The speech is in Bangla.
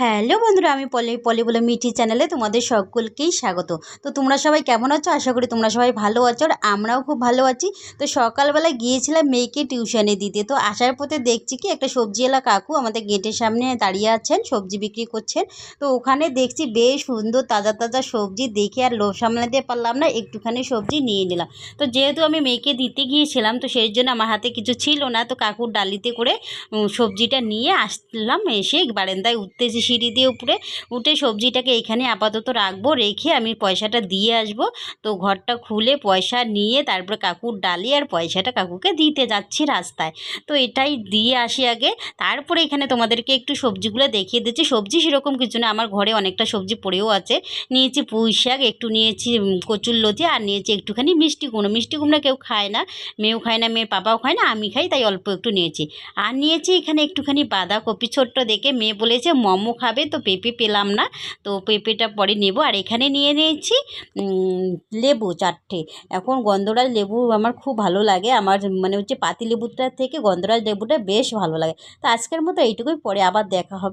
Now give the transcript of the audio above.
হ্যালো বন্ধুরা, আমি পলি পলি বলে মিঠি চ্যানেলে তোমাদের সকলকেই স্বাগত। তো তোমরা সবাই কেমন আছো? আশা করি তোমরা সবাই ভালো আছো আর আমরাও খুব ভালো আছি। তো সকালবেলা গিয়েছিলাম মেয়েকে টিউশনে দিতে। তো আসার পথে দেখছি কি একটা সবজিওয়ালা কাকু আমাদের গেটের সামনে দাঁড়িয়ে আছেন, সবজি বিক্রি করছেন। তো ওখানে দেখছি বেশ সুন্দর তাজা তাজা সবজি দেখে আর লোভ সামলাতে পারলাম না, একটুখানি সবজি নিয়ে নিলাম। তো যেহেতু আমি মেয়েকে দিতে গিয়েছিলাম, তো সেই জন্য আমার হাতে কিছু ছিল না। তো কাকুর ডালিতে করে সবজিটা নিয়ে আসলাম, এসে বারান্দায় উঠতেছি সিঁড়ি দিয়ে উপরে উঠে সবজিটাকে এখানে আপাতত রাখব, রেখে আমি পয়সাটা দিয়ে আসব। তো ঘরটা খুলে পয়সা নিয়ে তারপরে কাকুর ডালি আর পয়সাটা কাকুকে দিতে যাচ্ছি রাস্তায়। তো এটাই দিয়ে আসি আগে। তারপরে এখানে তোমাদেরকে একটু সবজিগুলো দেখিয়ে দিচ্ছি। সবজি সেরকম কিছু না, আমার ঘরে অনেকটা সবজি পড়েও আছে। নিয়েছি পুঁই শাক, একটু নিয়েছি কচুর লতি আর নিয়েছি একটুখানি মিষ্টি কুমড়ো। মিষ্টি কুমড়ো কেউ খায় না, মেয়েও খায় না, মেয়ের পাপাও খায় না, আমি খাই, তাই অল্প একটু নিয়েছি। আর নিয়েছি এখানে একটুখানি বাঁধাকপি ছোট্ট দেখে। মেয়ে বলেছে, মোমো খাবে তো পেঁপে পেলাম না। তো পেঁপেটা পরে নেব আর এখানে নিয়ে নিয়েছি লেবু চারটে। এখন গন্ধরাজ লেবু আমার খুব ভালো লাগে। আমার মানে হচ্ছে পাতি লেবুটার থেকে গন্ধরাজ লেবুটা বেশ ভালো লাগে। তো আজকের মতো এইটুকুই, পরে আবার দেখা হবে।